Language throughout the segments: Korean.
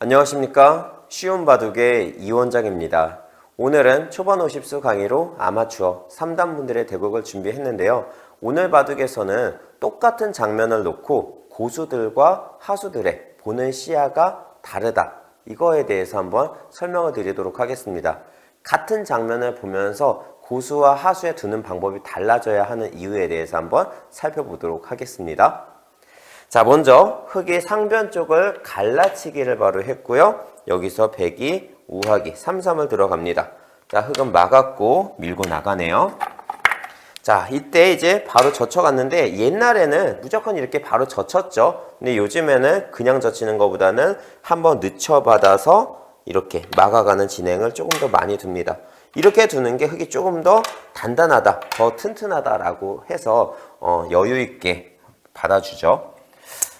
안녕하십니까? 쉬운 바둑의 이원장입니다. 오늘은 초반 50수 강의로 아마추어 3단 분들의 대국을 준비했는데요. 오늘 바둑에서는 똑같은 장면을 놓고 고수들과 하수들의 보는 시야가 다르다. 이거에 대해서 한번 설명을 드리도록 하겠습니다. 같은 장면을 보면서 고수와 하수에 두는 방법이 달라져야 하는 이유에 대해서 한번 살펴보도록 하겠습니다 자, 먼저 흙의 상변 쪽을 갈라치기를 바로 했고요. 여기서 백이, 우하기, 삼삼을 들어갑니다. 자, 흙은 막았고 밀고 나가네요. 자, 이때 이제 바로 젖혀갔는데 옛날에는 무조건 이렇게 바로 젖혔죠. 근데 요즘에는 그냥 젖히는 것보다는 한번 늦춰받아서 이렇게 막아가는 진행을 조금 더 많이 둡니다. 이렇게 두는 게 흙이 조금 더 단단하다, 더 튼튼하다라고 해서 어, 여유 있게 받아주죠.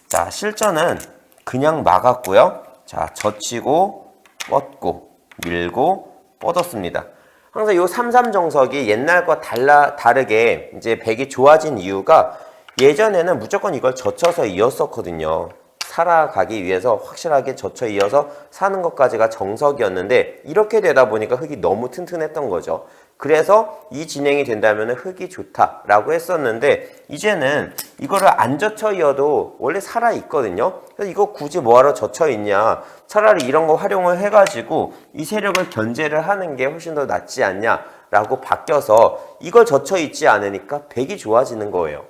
자, 실전은 그냥 막았고요. 자, 젖히고 뻗고 밀고 뻗었습니다. 항상 요 삼삼 정석이 옛날과 달라 다르게 이제 백이 좋아진 이유가 예전에는 무조건 이걸 젖혀서 이었었거든요. 살아가기 위해서 확실하게 젖혀 이어서 사는 것까지가 정석이었는데 이렇게 되다 보니까 흙이 너무 튼튼했던 거죠. 그래서 이 진행이 된다면 흙이 좋다라고 했었는데 이제는 이거를 안 젖혀 이어도 원래 살아 있거든요. 그래서 이거 굳이 뭐하러 젖혀 있냐? 차라리 이런 거 활용을 해가지고 이 세력을 견제를 하는 게 훨씬 더 낫지 않냐라고 바뀌어서 이걸 젖혀 있지 않으니까 백이 좋아지는 거예요.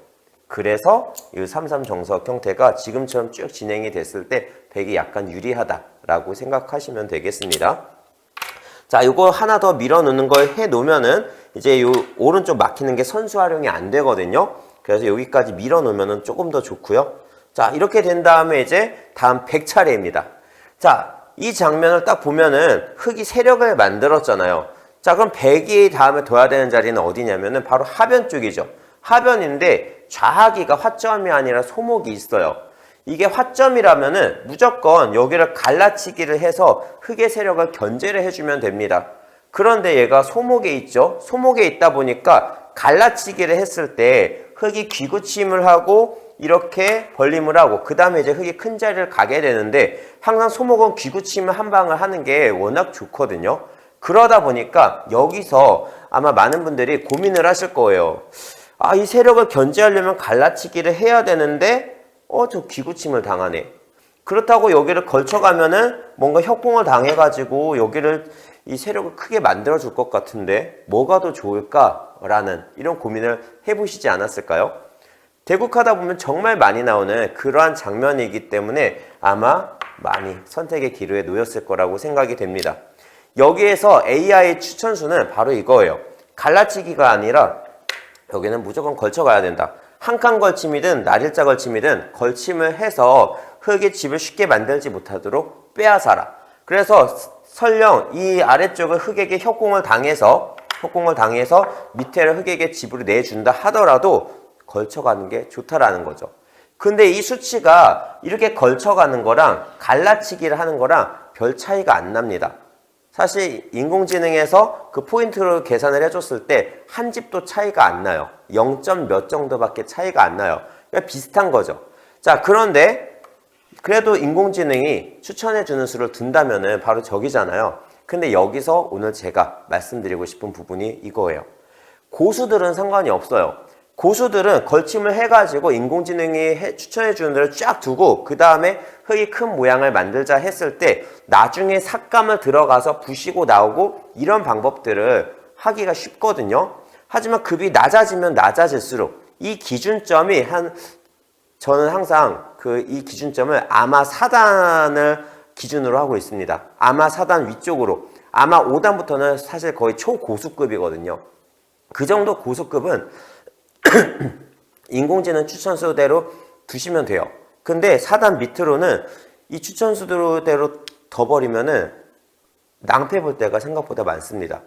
그래서 이 삼삼 정석 형태가 지금처럼 쭉 진행이 됐을 때 백이 약간 유리하다라고 생각하시면 되겠습니다. 자, 이거 하나 더 밀어 넣는 걸 해 놓으면은 이제 요 오른쪽 막히는 게 선수 활용이 안 되거든요. 그래서 여기까지 밀어 놓으면은 조금 더 좋고요. 자, 이렇게 된 다음에 이제 다음 100차례입니다. 자, 이 장면을 딱 보면은 흙이 세력을 만들었잖아요. 자, 그럼 100이 다음에 둬야 되는 자리는 어디냐면은 바로 하변 쪽이죠. 하변인데 좌하기가 화점이 아니라 소목이 있어요. 이게 화점이라면은 무조건 여기를 갈라치기를 해서 흙의 세력을 견제를 해주면 됩니다. 그런데 얘가 소목에 있죠. 소목에 있다 보니까 갈라치기를 했을 때 흙이 귀구침을 하고 이렇게 벌림을 하고 그 다음에 이제 흙이 큰 자리를 가게 되는데 항상 소목은 귀구침을 한 방을 하는 게 워낙 좋거든요. 그러다 보니까 여기서 아마 많은 분들이 고민을 하실 거예요. 아, 이 세력을 견제하려면 갈라치기를 해야 되는데 어, 저 귀구침을 당하네. 그렇다고 여기를 걸쳐가면은 뭔가 협공을 당해가지고 여기를 이 세력을 크게 만들어 줄 것 같은데 뭐가 더 좋을까라는 이런 고민을 해보시지 않았을까요? 대국하다 보면 정말 많이 나오는 그러한 장면이기 때문에 아마 많이 선택의 기로에 놓였을 거라고 생각이 됩니다. 여기에서 AI 추천수는 바로 이거예요. 갈라치기가 아니라 여기는 무조건 걸쳐가야 된다. 한 칸 걸침이든 날일자 걸침이든 걸침을 해서 흙의 집을 쉽게 만들지 못하도록 빼앗아라. 그래서 설령 이 아래쪽을 흙에게 협공을 당해서 협공을 당해서 밑에를 흙에게 집으로 내준다 하더라도 걸쳐가는 게 좋다라는 거죠. 근데 이 수치가 이렇게 걸쳐가는 거랑 갈라치기를 하는 거랑 별 차이가 안 납니다. 사실 인공지능에서 그 포인트로 계산을 해줬을 때 한 집도 차이가 안 나요. 0. 몇 정도밖에 차이가 안 나요. 그러니까 비슷한 거죠. 자, 그런데 그래도 인공지능이 추천해주는 수를 둔다면은 바로 저기잖아요. 근데 여기서 오늘 제가 말씀드리고 싶은 부분이 이거예요. 고수들은 상관이 없어요. 고수들은 걸침을 해가지고 인공지능이 해- 추천해주는 대로 쫙 두고 그 다음에 흙이 큰 모양을 만들자 했을 때 나중에 삭감을 들어가서 부시고 나오고 이런 방법들을 하기가 쉽거든요. 하지만 급이 낮아지면 낮아질수록 이 기준점이 한 저는 항상 그 이 기준점을 아마 4단을 기준으로 하고 있습니다. 아마 4단 위쪽으로 아마 5단부터는 사실 거의 초고수급이거든요. 그 정도 고수급은 인공지능 추천수대로 두시면 돼요. 근데 4단 밑으로는 이 추천수대로 더 버리면은 낭패 볼 때가 생각보다 많습니다.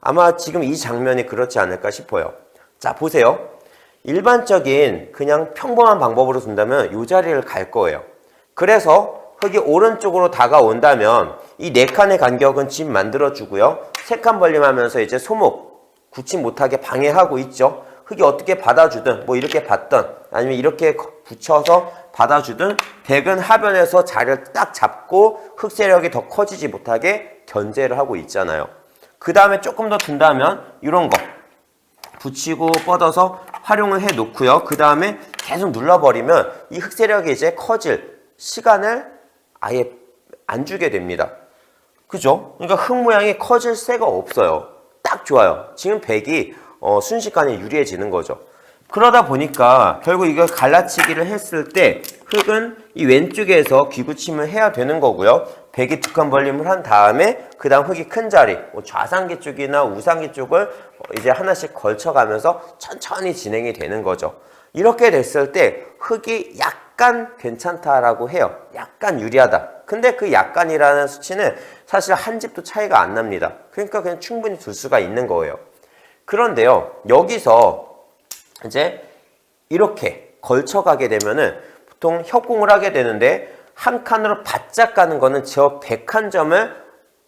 아마 지금 이 장면이 그렇지 않을까 싶어요. 자, 보세요. 일반적인 그냥 평범한 방법으로 둔다면 이 자리를 갈 거예요. 그래서 흙이 오른쪽으로 다가온다면 이 네 칸의 간격은 집 만들어 주고요. 세 칸 벌림하면서 이제 소목 굳지 못하게 방해하고 있죠. 흙이 어떻게 받아주든 뭐 이렇게 받든 아니면 이렇게 거- 붙여서 받아주든 백은 하변에서 자리를 딱 잡고 흙 세력이 더 커지지 못하게 견제를 하고 있잖아요. 그 다음에 조금 더 둔다면 이런 거 붙이고 뻗어서 활용을 해 놓고요. 그 다음에 계속 눌러버리면 이 흑세력이 이제 커질 시간을 아예 안 주게 됩니다. 그죠? 그러니까 흙 모양이 커질 새가 없어요. 딱 좋아요. 지금 백이 어, 순식간에 유리해지는 거죠. 그러다 보니까 결국 이걸 갈라치기를 했을 때 흙은 이 왼쪽에서 귀구침을 해야 되는 거고요. 백이 두칸 벌림을 한 다음에 그 다음 흙이 큰 자리, 뭐 좌상기 쪽이나 우상기 쪽을 어, 이제 하나씩 걸쳐가면서 천천히 진행이 되는 거죠. 이렇게 됐을 때 흙이 약간 괜찮다라고 해요. 약간 유리하다. 근데 그 약간이라는 수치는 사실 한 집도 차이가 안 납니다. 그러니까 그냥 충분히 둘 수가 있는 거예요. 그런데요, 여기서 이제 이렇게 걸쳐가게 되면은 보통 협공을 하게 되는데 한 칸으로 바짝 가는 거는 저 100칸점을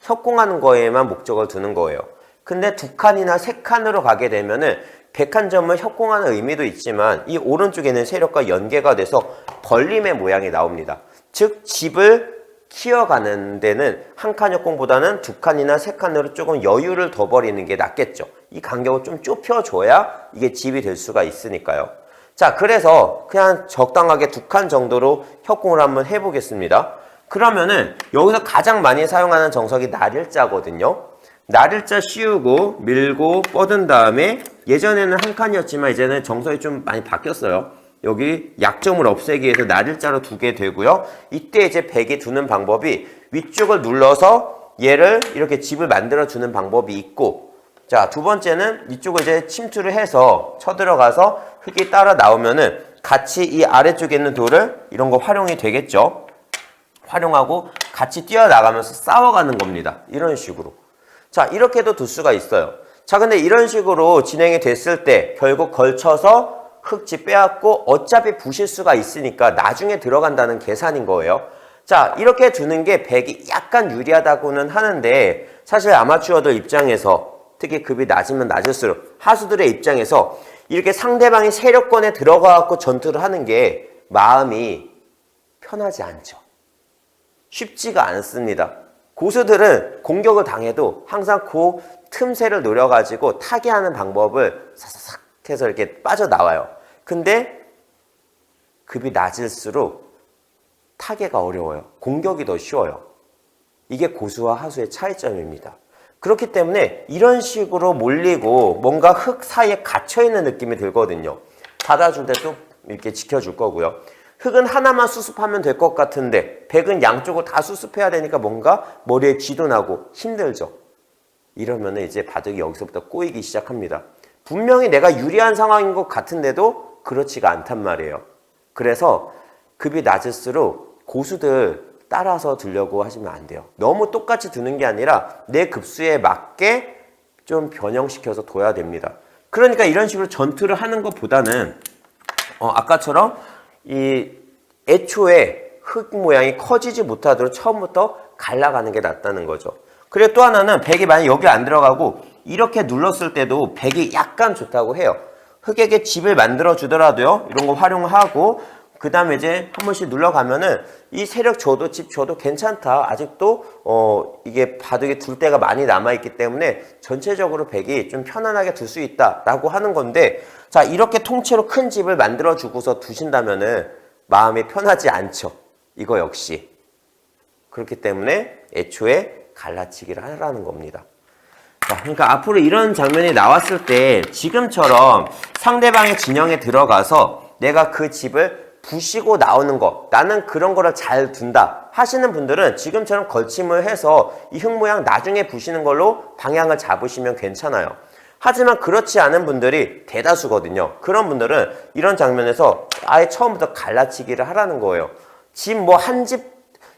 협공하는 거에만 목적을 두는 거예요. 근데 두 칸이나 세 칸으로 가게 되면은 100칸점을 협공하는 의미도 있지만 이 오른쪽에 있는 세력과 연계가 돼서 벌림의 모양이 나옵니다. 즉 집을 키워가는 데는 한칸 협공보다는 두 칸이나 세 칸으로 조금 여유를 더 버리는 게 낫겠죠. 이 간격을 좀 좁혀줘야 이게 집이 될 수가 있으니까요. 자, 그래서 그냥 적당하게 두 칸 정도로 협공을 한번 해보겠습니다. 그러면은 여기서 가장 많이 사용하는 정석이 날일자거든요. 날일자 씌우고 밀고 뻗은 다음에 예전에는 한 칸이었지만 이제는 정석이 좀 많이 바뀌었어요. 여기 약점을 없애기 위해서 날일자로 두게 되고요. 이때 이제 베개 두는 방법이 위쪽을 눌러서 얘를 이렇게 집을 만들어 주는 방법이 있고 자, 두 번째는 이쪽을 이제 침투를 해서 쳐들어가서 흙이 따라 나오면은 같이 이 아래쪽에 있는 돌을 이런 거 활용이 되겠죠. 활용하고 같이 뛰어나가면서 싸워가는 겁니다. 이런 식으로. 자, 이렇게도 둘 수가 있어요. 자, 근데 이런 식으로 진행이 됐을 때 결국 걸쳐서 흙지 빼앗고 어차피 부실 수가 있으니까 나중에 들어간다는 계산인 거예요. 자, 이렇게 두는 게 백이 약간 유리하다고는 하는데 사실 아마추어들 입장에서 특히 급이 낮으면 낮을수록 하수들의 입장에서 이렇게 상대방이 세력권에 들어가갖고 전투를 하는 게 마음이 편하지 않죠. 쉽지가 않습니다. 고수들은 공격을 당해도 항상 그 틈새를 노려가지고 타개하는 방법을 사사삭 해서 이렇게 빠져나와요. 근데 급이 낮을수록 타개가 어려워요. 공격이 더 쉬워요. 이게 고수와 하수의 차이점입니다. 그렇기 때문에 이런 식으로 몰리고 뭔가 흙 사이에 갇혀있는 느낌이 들거든요. 받아줄 때도 이렇게 지켜줄 거고요. 흙은 하나만 수습하면 될 것 같은데 백은 양쪽을 다 수습해야 되니까 뭔가 머리에 쥐도 나고 힘들죠. 이러면 이제 바둑이 여기서부터 꼬이기 시작합니다. 분명히 내가 유리한 상황인 것 같은데도 그렇지가 않단 말이에요. 그래서 급이 낮을수록 고수들 따라서 두려고 하시면 안 돼요. 너무 똑같이 두는 게 아니라 내 급수에 맞게 좀 변형시켜서 둬야 됩니다. 그러니까 이런 식으로 전투를 하는 것보다는 어, 아까처럼 이 애초에 흙 모양이 커지지 못하도록 처음부터 갈라가는 게 낫다는 거죠. 그리고 또 하나는 백이 만약 여기 안 들어가고 이렇게 눌렀을 때도 백이 약간 좋다고 해요. 흙에게 집을 만들어 주더라도요. 이런 거 활용하고 그 다음에 이제 한 번씩 눌러가면은 이 세력 줘도 집 줘도 괜찮다. 아직도 어 이게 바둑에 둘 때가 많이 남아있기 때문에 전체적으로 백이 좀 편안하게 둘 수 있다라고 하는 건데 자 이렇게 통째로 큰 집을 만들어 주고서 두신다면은 마음이 편하지 않죠. 이거 역시 그렇기 때문에 애초에 갈라치기를 하라는 겁니다. 자, 그러니까 앞으로 이런 장면이 나왔을 때 지금처럼 상대방의 진영에 들어가서 내가 그 집을 부시고 나오는 거 나는 그런 거를 잘 둔다 하시는 분들은 지금처럼 걸침을 해서 이 흙 모양 나중에 부시는 걸로 방향을 잡으시면 괜찮아요. 하지만 그렇지 않은 분들이 대다수거든요. 그런 분들은 이런 장면에서 아예 처음부터 갈라치기를 하라는 거예요. 집 뭐 한 집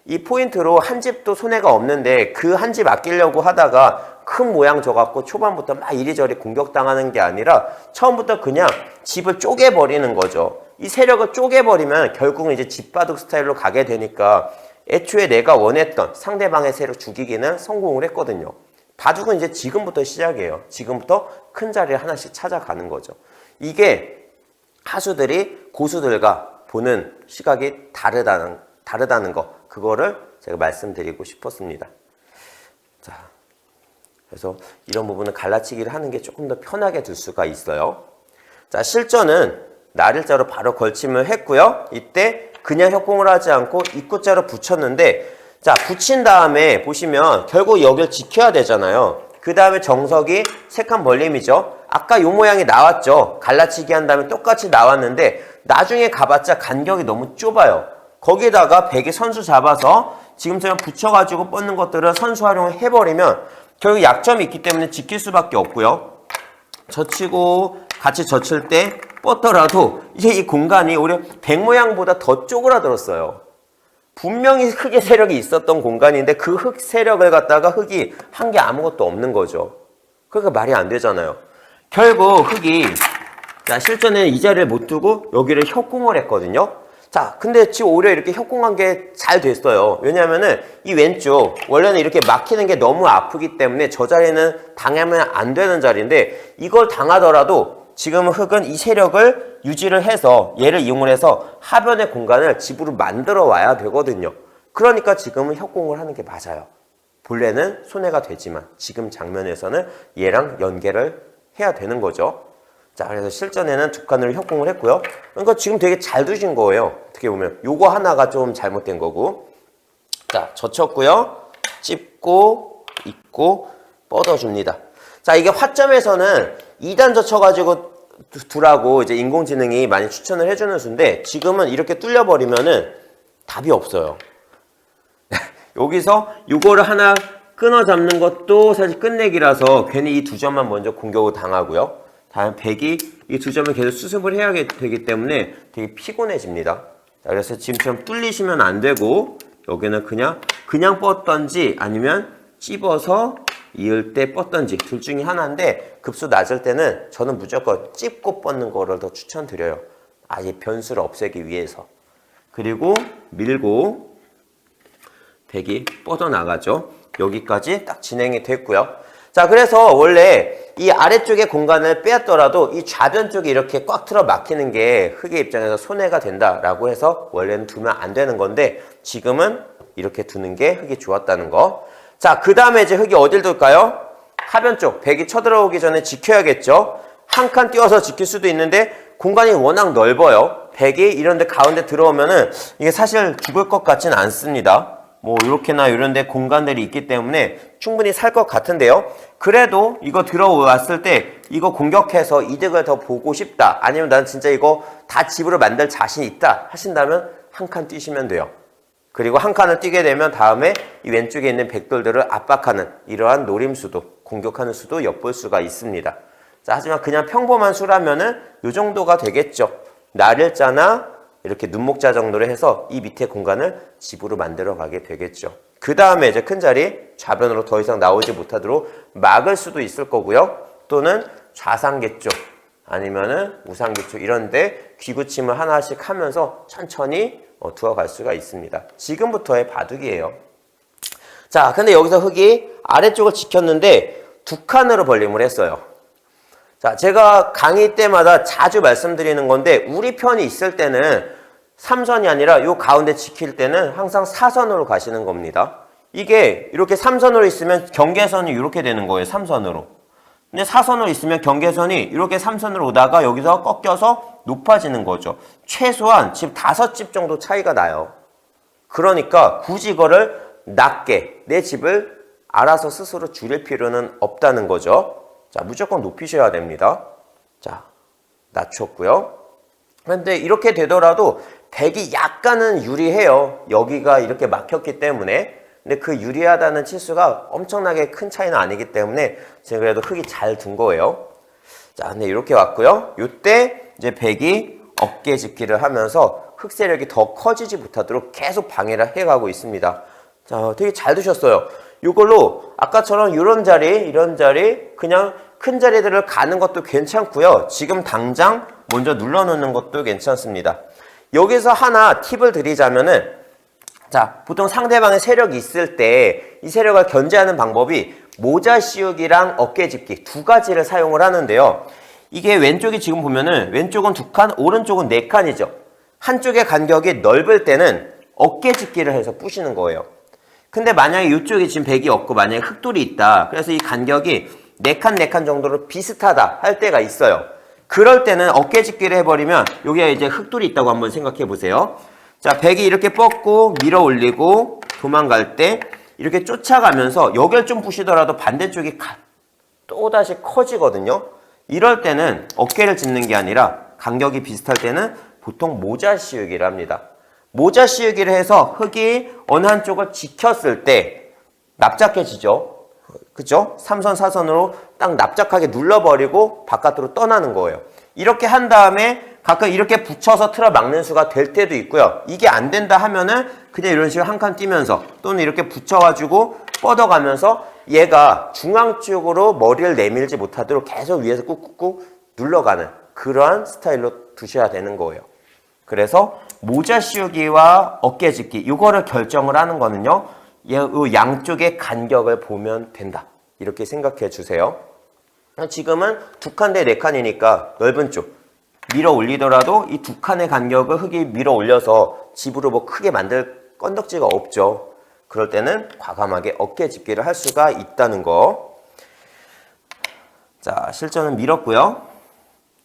이 포인트로 한 집도 손해가 없는데 그 한 집 아끼려고 하다가 큰 모양 줘갖고 초반부터 막 이리저리 공격당하는 게 아니라 처음부터 그냥 집을 쪼개버리는 거죠. 이 세력을 쪼개버리면 결국은 이제 집바둑 스타일로 가게 되니까 애초에 내가 원했던 상대방의 세력 죽이기는 성공을 했거든요. 바둑은 이제 지금부터 시작이에요. 지금부터 큰 자리를 하나씩 찾아가는 거죠. 이게 하수들이 고수들과 보는 시각이 다르다는, 다르다는 거, 그거를 제가 말씀드리고 싶었습니다. 자, 그래서 이런 부분은 갈라치기를 하는 게 조금 더 편하게 둘 수가 있어요. 자, 실전은 날일자로 바로 걸침을 했고요. 이때 그냥 협공을 하지 않고 입구자로 붙였는데 자, 붙인 다음에 보시면 결국 여기를 지켜야 되잖아요. 그 다음에 정석이 색한 벌림이죠. 아까 요 모양이 나왔죠. 갈라치기 한 다음에 똑같이 나왔는데 나중에 가봤자 간격이 너무 좁아요. 거기다가 베개 선수 잡아서 지금처럼 붙여가지고 뻗는 것들을 선수 활용을 해버리면 결국 약점이 있기 때문에 지킬 수밖에 없고요. 젖히고 같이 젖힐 때 뻗더라도 이제 이 공간이 오히려 백 모양보다 더 쪼그라들었어요. 분명히 흙의 세력이 있었던 공간인데 그 흙 세력을 갖다가 흙이 한 게 아무것도 없는 거죠. 그러니까 말이 안 되잖아요. 결국 흙이 자 실전에는 이 자리를 못 두고 여기를 협공을 했거든요. 자 근데 지금 오히려 이렇게 협공한 게잘 됐어요. 왜냐하면은 이 왼쪽 원래는 이렇게 막히는 게 너무 아프기 때문에 저 자리는 당하면 안 되는 자리인데 이걸 당하더라도 지금 흙은 이 세력을 유지를 해서 얘를 이용을 해서 하변의 공간을 집으로 만들어 와야 되거든요. 그러니까 지금은 협공을 하는 게 맞아요. 본래는 손해가 되지만 지금 장면에서는 얘랑 연계를 해야 되는 거죠. 자, 그래서 실전에는 두 칸으로 협공을 했고요. 그러니까 지금 되게 잘 두신 거예요. 어떻게 보면 요거 하나가 좀 잘못된 거고. 자, 젖혔고요. 찝고 입고 뻗어줍니다. 자, 이게 화점에서는 2단 젖혀가지고 두- 두라고 이제 인공지능이 많이 추천을 해주는 수인데 지금은 이렇게 뚫려버리면은 답이 없어요. 여기서 이거를 하나 끊어 잡는 것도 사실 끝내기라서 괜히 이 두 점만 먼저 공격을 당하고요. 다음 백이 이 두 점을 계속 수습을 해야 되기 때문에 되게 피곤해집니다. 자, 그래서 지금처럼 뚫리시면 안 되고 여기는 그냥 그냥 뻗던지 아니면 찝어서 이을 때 뻗던지 둘 중에 하나인데 급수 낮을 때는 저는 무조건 찝고 뻗는 거를 더 추천드려요. 아예 변수를 없애기 위해서. 그리고 밀고 백이 뻗어나가죠. 여기까지 딱 진행이 됐고요. 자, 그래서 원래 이 아래쪽의 공간을 빼앗더라도 이 좌변 쪽이 이렇게 꽉 틀어 막히는 게 흙의 입장에서 손해가 된다라고 해서 원래는 두면 안 되는 건데 지금은 이렇게 두는 게 흙이 좋았다는 거. 자, 그 다음에 이제 흙이 어딜 둘까요? 하변 쪽, 백이 쳐들어오기 전에 지켜야겠죠. 한 칸 띄워서 지킬 수도 있는데 공간이 워낙 넓어요. 백이 이런데 가운데 들어오면은 이게 사실 죽을 것 같지는 않습니다. 뭐 이렇게나 이런 데 공간들이 있기 때문에 충분히 살 것 같은데요. 그래도 이거 들어왔을 때 이거 공격해서 이득을 더 보고 싶다. 아니면 난 진짜 이거 다 집으로 만들 자신 있다 하신다면 한 칸 뛰시면 돼요. 그리고 한 칸을 뛰게 되면 다음에 이 왼쪽에 있는 백돌들을 압박하는 이러한 노림수도 공격하는 수도 엿볼 수가 있습니다. 자, 하지만 그냥 평범한 수라면은 요 정도가 되겠죠. 날일자나 이렇게 눈목자 정도로 해서 이 밑에 공간을 집으로 만들어 가게 되겠죠. 그 다음에 이제 큰 자리 좌변으로 더 이상 나오지 못하도록 막을 수도 있을 거고요. 또는 좌상계 쪽 아니면은 우상계 쪽 이런데 귀구침을 하나씩 하면서 천천히 어, 두어 갈 수가 있습니다. 지금부터의 바둑이에요. 자, 근데 여기서 흙이 아래쪽을 지켰는데 두 칸으로 벌림을 했어요. 자, 제가 강의 때마다 자주 말씀드리는 건데 우리 편이 있을 때는 3선이 아니라 요 가운데 지킬 때는 항상 4선으로 가시는 겁니다. 이게 이렇게 3선으로 있으면 경계선이 이렇게 되는 거예요. 3선으로. 근데 4선으로 있으면 경계선이 이렇게 3선으로 오다가 여기서 꺾여서 높아지는 거죠. 최소한 지금 5집 정도 차이가 나요. 그러니까 굳이 이거를 낮게 내 집을 알아서 스스로 줄일 필요는 없다는 거죠. 자, 무조건 높이셔야 됩니다. 자, 낮췄고요. 근데 이렇게 되더라도 백이 약간은 유리해요. 여기가 이렇게 막혔기 때문에. 근데 그 유리하다는 치수가 엄청나게 큰 차이는 아니기 때문에 제가 그래도 흙이 잘 둔 거예요. 자, 근데 이렇게 왔고요. 이때 이제 백이 어깨 짚기를 하면서 흙 세력이 더 커지지 못하도록 계속 방해를 해가고 있습니다. 자, 되게 잘 두셨어요. 이걸로 아까처럼 이런 자리, 이런 자리, 그냥 큰 자리들을 가는 것도 괜찮고요. 지금 당장 먼저 눌러놓는 것도 괜찮습니다. 여기서 하나 팁을 드리자면은 자, 보통 상대방의 세력이 있을 때 이 세력을 견제하는 방법이 모자 씌우기랑 어깨 짚기 두 가지를 사용을 하는데요. 이게 왼쪽이 지금 보면은 왼쪽은 두 칸, 오른쪽은 네 칸이죠. 한쪽의 간격이 넓을 때는 어깨 집기를 해서 부시는 거예요. 근데 만약에 이쪽에 지금 백이 없고 만약에 흑돌이 있다. 그래서 이 간격이 네 칸, 네 칸 정도로 비슷하다 할 때가 있어요. 그럴 때는 어깨 집기를 해버리면 여기에 이제 흑돌이 있다고 한번 생각해 보세요. 자, 백이 이렇게 뻗고 밀어 올리고 도망갈 때 이렇게 쫓아가면서 여길 좀 부시더라도 반대쪽이 가- 또다시 커지거든요. 이럴 때는 어깨를 짚는 게 아니라 간격이 비슷할 때는 보통 모자 씌우기를 합니다. 모자 씌우기를 해서 흙이 어느 한쪽을 지켰을 때 납작해지죠. 그죠? 삼선 사선으로 딱 납작하게 눌러버리고 바깥으로 떠나는 거예요. 이렇게 한 다음에 가끔 이렇게 붙여서 틀어 막는 수가 될 때도 있고요. 이게 안 된다 하면은 그냥 이런 식으로 한 칸 뛰면서 또는 이렇게 붙여가지고 뻗어가면서 얘가 중앙 쪽으로 머리를 내밀지 못하도록 계속 위에서 꾹꾹꾹 눌러가는 그러한 스타일로 두셔야 되는 거예요. 그래서 모자 씌우기와 어깨 짚기 이거를 결정을 하는 거는요. 이 양쪽의 간격을 보면 된다. 이렇게 생각해 주세요. 지금은 두 칸 대 네 칸이니까 넓은 쪽 밀어 올리더라도 이 두 칸의 간격을 흙이 밀어 올려서 집으로 뭐 크게 만들 건덕지가 없죠. 그럴 때는 과감하게 어깨 집기를 할 수가 있다는 거. 자, 실전은 밀었고요.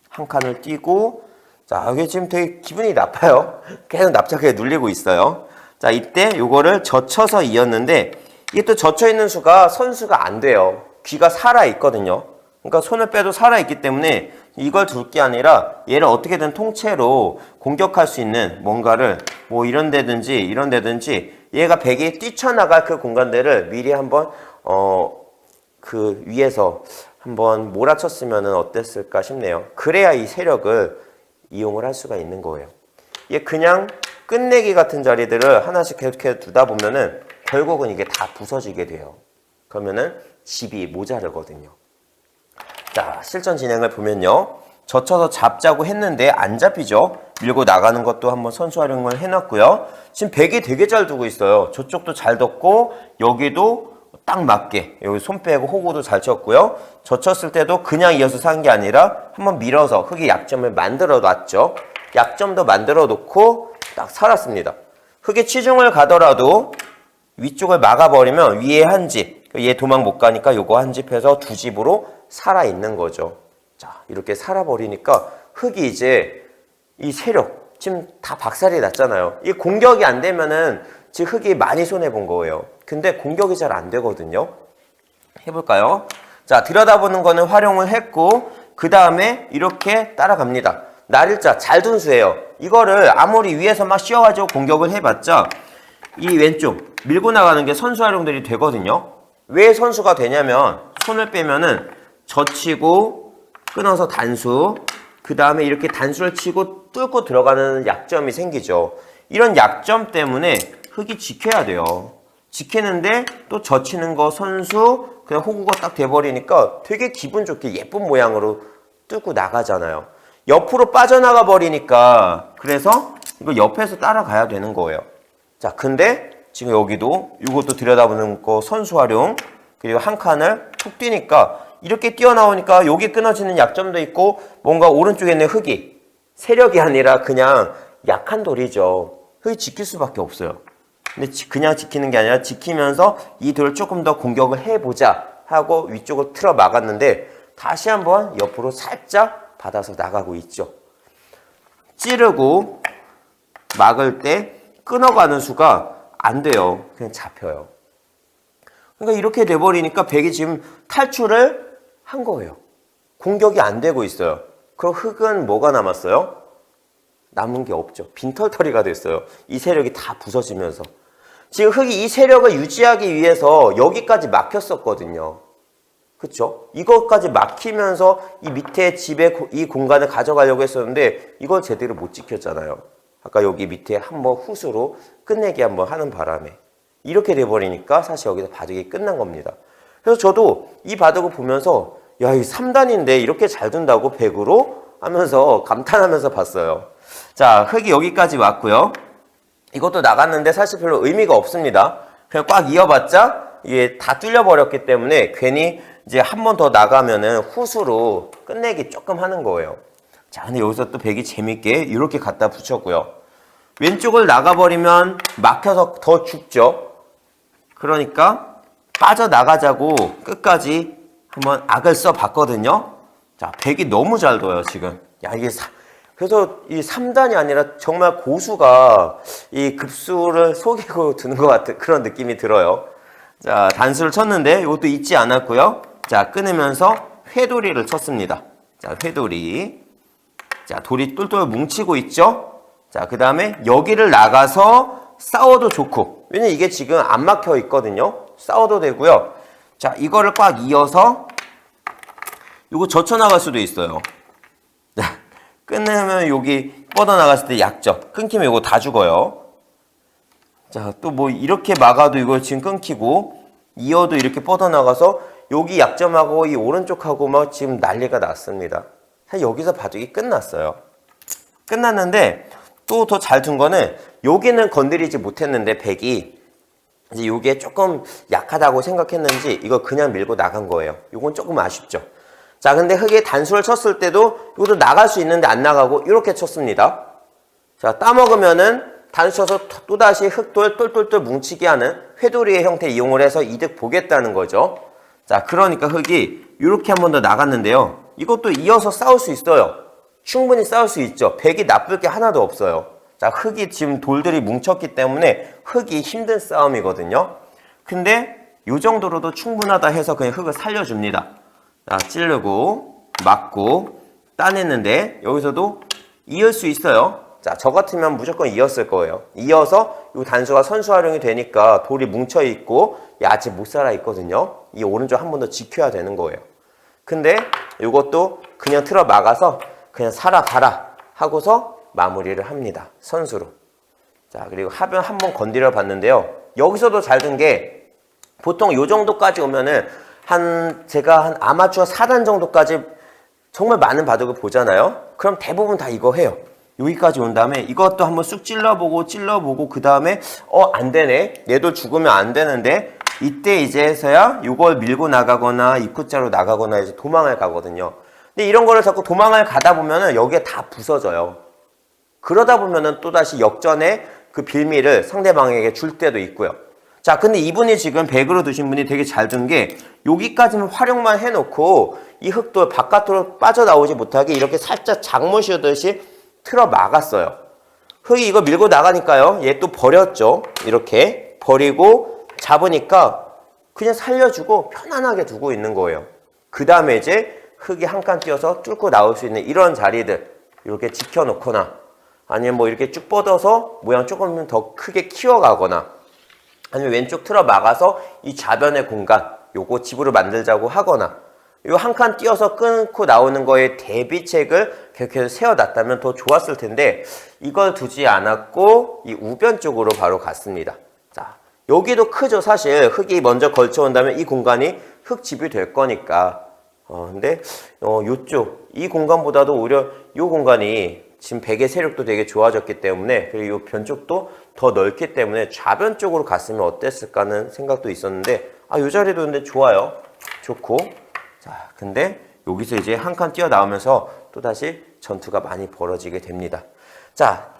한 칸을 띄고 자, 여기 지금 되게 기분이 나빠요. 계속 납작하게 눌리고 있어요. 자, 이때 요거를 젖혀서 이었는데 이게 또 젖혀 있는 수가 선수가 안 돼요. 귀가 살아 있거든요. 그러니까 손을 빼도 살아 있기 때문에 이걸 둘 게 아니라 얘를 어떻게든 통째로 공격할 수 있는 뭔가를 뭐 이런 데든지 이런 데든지 얘가 백이 뛰쳐나갈 그 공간들을 미리 한번 어 그 위에서 한번 몰아쳤으면 어땠을까 싶네요. 그래야 이 세력을 이용을 할 수가 있는 거예요. 얘 그냥 끝내기 같은 자리들을 하나씩 계속해서 두다 보면은 결국은 이게 다 부서지게 돼요. 그러면은 집이 모자르거든요. 자, 실전 진행을 보면요. 젖혀서 잡자고 했는데 안 잡히죠. 밀고 나가는 것도 한번 선수 활용을 해놨고요. 지금 백이 되게 잘 두고 있어요. 저쪽도 잘 뒀고 여기도 딱 맞게 여기 손 빼고 호구도 잘 쳤고요. 젖혔을 때도 그냥 이어서 산 게 아니라 한번 밀어서 흙의 약점을 만들어 놨죠. 약점도 만들어 놓고 딱 살았습니다. 흙에 치중을 가더라도 위쪽을 막아버리면 위에 한 집, 얘 도망 못 가니까 요거 한 집 해서 두 집으로 살아 있는 거죠. 자, 이렇게 살아버리니까 흙이 이제 이 세력, 지금 다 박살이 났잖아요. 이 공격이 안 되면은 지금 흙이 많이 손해본 거예요. 근데 공격이 잘 안 되거든요. 해볼까요? 자, 들여다보는 거는 활용을 했고, 그 다음에 이렇게 따라갑니다. 날일자 잘둔 수예요. 이거를 아무리 위에서 막 씌워가지고 공격을 해봤자, 이 왼쪽 밀고 나가는 게 선수 활용들이 되거든요. 왜 선수가 되냐면 손을 빼면은 젖히고 끊어서 단수 그 다음에 이렇게 단수를 치고 뚫고 들어가는 약점이 생기죠. 이런 약점 때문에 흙이 지켜야 돼요. 지키는데 또 젖히는 거 선수 그냥 호구가 딱 돼버리니까 되게 기분 좋게 예쁜 모양으로 뚫고 나가잖아요. 옆으로 빠져나가 버리니까 그래서 이거 옆에서 따라가야 되는 거예요. 자, 근데 지금 여기도 이것도 들여다보는 거 선수 활용 그리고 한 칸을 툭 뛰니까 이렇게 뛰어나오니까 여기 끊어지는 약점도 있고 뭔가 오른쪽에 있는 흙이 세력이 아니라 그냥 약한 돌이죠. 흙이 지킬 수밖에 없어요. 근데 지- 그냥 지키는 게 아니라 지키면서 이 돌을 조금 더 공격을 해보자 하고 위쪽을 틀어 막았는데 다시 한번 옆으로 살짝 받아서 나가고 있죠. 찌르고 막을 때 끊어가는 수가 안 돼요. 그냥 잡혀요. 그러니까 이렇게 돼버리니까 백이 지금 탈출을 한 거예요. 공격이 안 되고 있어요. 그럼 흙은 뭐가 남았어요? 남은 게 없죠. 빈털터리가 됐어요. 이 세력이 다 부서지면서. 지금 흙이 이 세력을 유지하기 위해서 여기까지 막혔었거든요. 그쵸? 이것까지 막히면서 이 밑에 집에 고- 이 공간을 가져가려고 했었는데 이걸 제대로 못 지켰잖아요. 아까 여기 밑에 한번 후수로 끝내기 한번 하는 바람에 이렇게 돼버리니까 사실 여기서 바둑이 끝난 겁니다. 그래서 저도 이 바둑을 보면서 야, 이 3단인데 이렇게 잘 둔다고 100으로 하면서 감탄하면서 봤어요. 자, 흙이 여기까지 왔고요. 이것도 나갔는데 사실 별로 의미가 없습니다. 그냥 꽉 이어봤자 이게 다 뚫려버렸기 때문에 괜히 이제 한 번 더 나가면은 후수로 끝내기 조금 하는 거예요. 자, 근데 여기서 또 백이 재밌게 이렇게 갖다 붙였고요. 왼쪽을 나가버리면 막혀서 더 죽죠. 그러니까 빠져나가자고 끝까지 한번 악을 써봤거든요. 자, 백이 너무 잘 둬요, 지금. 야, 이게 사- 그래서 이 3단이 아니라 정말 고수가 이 급수를 속이고 두는 것 같은 그런 느낌이 들어요. 자, 단수를 쳤는데 이것도 잊지 않았고요. 자, 끊으면서 회돌이를 쳤습니다. 자, 회돌이. 자, 돌이 똘똘 뭉치고 있죠? 자, 그 다음에 여기를 나가서 싸워도 좋고. 왜냐면 이게 지금 안 막혀 있거든요. 싸워도 되고요. 자, 이거를 꽉 이어서 이거 젖혀나갈 수도 있어요. 자, 끝내면 여기 뻗어나갔을 때 약점. 끊기면 이거 다 죽어요. 자, 또 뭐 이렇게 막아도 이거 지금 끊기고 이어도 이렇게 뻗어나가서 여기 약점하고 이 오른쪽하고 막 지금 난리가 났습니다. 사실 여기서 바둑이 끝났어요. 끝났는데 또 더 잘 둔 거는 여기는 건드리지 못했는데 백이 이제 요게 조금 약하다고 생각했는지 이거 그냥 밀고 나간 거예요. 요건 조금 아쉽죠. 자, 근데 흙에 단수를 쳤을 때도 이것도 나갈 수 있는데 안 나가고 이렇게 쳤습니다. 자, 따먹으면은 단수 쳐서 또다시 흙돌 똘똘똘 뭉치게 하는 회돌이의 형태 이용을 해서 이득 보겠다는 거죠. 자, 그러니까 흙이 이렇게 한 번 더 나갔는데요. 이것도 이어서 싸울 수 있어요. 충분히 싸울 수 있죠. 백이 나쁠 게 하나도 없어요. 자, 흙이 지금 돌들이 뭉쳤기 때문에 흙이 힘든 싸움이거든요. 근데 이 정도로도 충분하다 해서 그냥 흙을 살려줍니다. 자, 찌르고 맞고 따냈는데 여기서도 이을 수 있어요. 자, 저 같으면 무조건 이었을 거예요. 이어서 이 단수가 선수 활용이 되니까 돌이 뭉쳐 있고 야, 아직 못 살아 있거든요. 이 오른쪽 한 번 더 지켜야 되는 거예요. 근데 이것도 그냥 틀어 막아서 그냥 살아가라 하고서 마무리를 합니다. 선수로. 자, 그리고 하변 한 번 건드려 봤는데요. 여기서도 잘든게 보통 요 정도까지 오면은 한 제가 한 아마추어 4단 정도까지 정말 많은 바둑을 보잖아요. 그럼 대부분 다 이거 해요. 여기까지 온 다음에 이것도 한번 쑥 찔러보고 찔러보고 그 다음에 어 안 되네 얘도 죽으면 안 되는데 이때 이제서야 이걸 밀고 나가거나 입구자로 나가거나 이제 도망을 가거든요. 근데 이런 거를 자꾸 도망을 가다 보면은 여기에 다 부서져요. 그러다 보면은 또다시 역전의 그 빌미를 상대방에게 줄 때도 있고요. 자, 근데 이분이 지금 100으로 드신 분이 되게 잘 든 게 여기까지는 활용만 해놓고 이 흙도 바깥으로 빠져나오지 못하게 이렇게 살짝 장무 씌우듯이 틀어 막았어요. 흙이 이거 밀고 나가니까요. 얘 또 버렸죠. 이렇게 버리고 잡으니까 그냥 살려주고 편안하게 두고 있는 거예요. 그 다음에 이제 흙이 한칸 띄어서 뚫고 나올 수 있는 이런 자리들 이렇게 지켜놓거나 아니면 뭐 이렇게 쭉 뻗어서 모양 조금 더 크게 키워가거나 아니면 왼쪽 틀어 막아서 이 좌변의 공간 요거 집으로 만들자고 하거나 요 한 칸 띄어서 끊고 나오는 거에 대비책을 계속해서 세워놨다면 더 좋았을 텐데 이걸 두지 않았고 이 우변 쪽으로 바로 갔습니다. 자 여기도 크죠 사실. 흙이 먼저 걸쳐온다면 이 공간이 흙집이 될 거니까. 어 근데 어 요쪽 이 공간보다도 오히려 요 공간이 지금 백의 세력도 되게 좋아졌기 때문에 그리고 이 변쪽도 더 넓기 때문에 좌변 쪽으로 갔으면 어땠을까는 생각도 있었는데 아요 자리도 근데 좋아요. 좋고 자 근데 여기서 이제 한 칸 뛰어나오면서 또다시 전투가 많이 벌어지게 됩니다. 자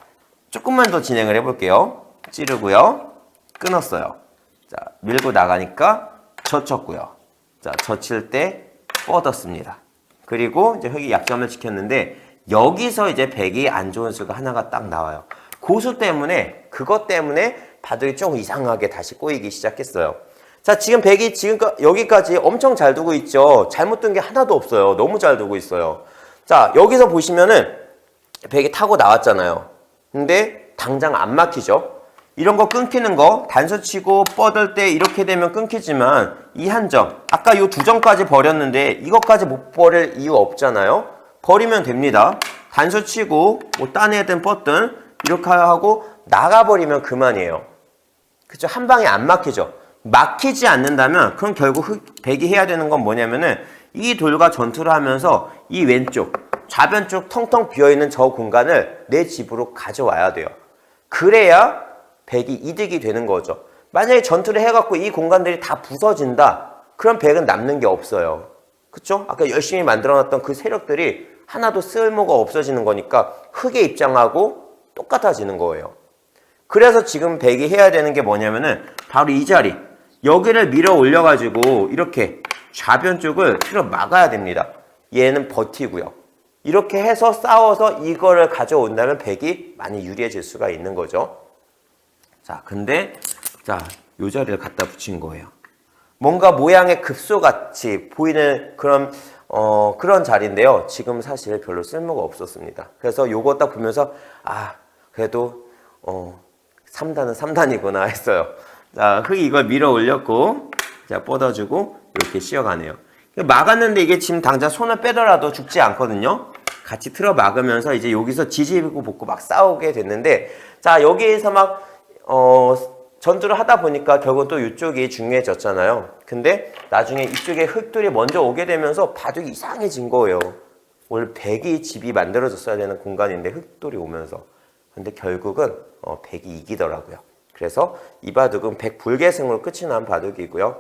조금만 더 진행을 해볼게요. 찌르고요. 끊었어요. 자 밀고 나가니까 젖혔고요. 자 젖힐 때 뻗었습니다. 그리고 이제 흙이 약점을 지켰는데 여기서 이제 백이 안 좋은 수가 하나가 딱 나와요. 고수 때문에 그것 때문에 바둑이 좀 이상하게 다시 꼬이기 시작했어요. 자 지금 백이 지금 여기까지 엄청 잘 두고 있죠. 잘못 둔게 하나도 없어요. 너무 잘 두고 있어요. 자 여기서 보시면은 백이 타고 나왔잖아요. 근데 당장 안 막히죠. 이런 거 끊기는 거 단수 치고 뻗을 때 이렇게 되면 끊기지만 이 한 점 아까 요두 점까지 버렸는데 이것까지 못 버릴 이유 없잖아요. 버리면 됩니다. 단수 치고 뭐 따내든 뻗든 이렇게 하고 나가버리면 그만이에요. 그죠? 한 방에 안 막히죠. 막히지 않는다면 그럼 결국 흑, 백이 해야 되는 건 뭐냐면은 이 돌과 전투를 하면서 이 왼쪽 좌변 쪽 텅텅 비어있는 저 공간을 내 집으로 가져와야 돼요. 그래야 백이 이득이 되는 거죠. 만약에 전투를 해갖고 이 공간들이 다 부서진다. 그럼 백은 남는 게 없어요. 그쵸? 아까 열심히 만들어놨던 그 세력들이 하나도 쓸모가 없어지는 거니까 흙의 입장하고 똑같아지는 거예요. 그래서 지금 백이 해야 되는 게 뭐냐면은 바로 이 자리 여기를 밀어 올려가지고 이렇게 좌변 쪽을 틀어 막아야 됩니다. 얘는 버티고요. 이렇게 해서 싸워서 이거를 가져온다면 백이 많이 유리해질 수가 있는 거죠. 자, 근데 자, 요 자리를 갖다 붙인 거예요. 뭔가 모양의 급소같이 보이는 그런 어, 그런 자리인데요. 지금 사실 별로 쓸모가 없었습니다. 그래서 요거 딱 보면서 아, 그래도 어, 3단은 3단이구나 했어요. 자, 흙 이걸 밀어 올렸고 자, 뻗어주고 이렇게 씌어가네요. 막았는데 이게 지금 당장 손을 빼더라도 죽지 않거든요. 같이 틀어 막으면서 이제 여기서 지지고 볶고 막 싸우게 됐는데 자, 여기에서 막 어, 전투를 하다 보니까 결국 또 이쪽이 중요해졌잖아요. 근데 나중에 이쪽에 흙들이 먼저 오게 되면서 바둑이 이상해진 거예요. 원래 백이 집이 만들어졌어야 되는 공간인데 흙돌이 오면서. 근데 결국은 어, 백이 이기더라고요. 그래서 이 바둑은 백 불계승으로 끝이 난 바둑이고요.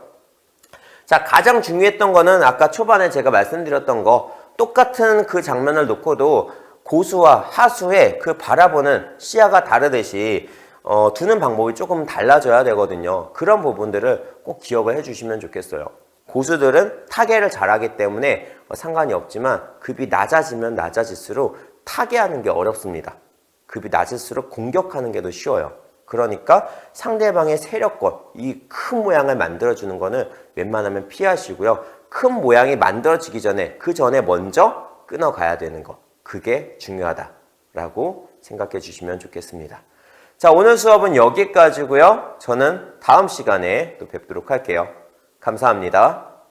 자, 가장 중요했던 거는 아까 초반에 제가 말씀드렸던 거 똑같은 그 장면을 놓고도 고수와 하수의 그 바라보는 시야가 다르듯이 어, 두는 방법이 조금 달라져야 되거든요. 그런 부분들을 꼭 기억을 해주시면 좋겠어요. 고수들은 타개를 잘하기 때문에 어, 상관이 없지만 급이 낮아지면 낮아질수록 타개하는 게 어렵습니다. 급이 낮을수록 공격하는 게 더 쉬워요. 그러니까 상대방의 세력권, 이 큰 모양을 만들어주는 거는 웬만하면 피하시고요. 큰 모양이 만들어지기 전에, 그 전에 먼저 끊어가야 되는 거. 그게 중요하다라고 생각해 주시면 좋겠습니다. 자, 오늘 수업은 여기까지고요. 저는 다음 시간에 또 뵙도록 할게요. 감사합니다.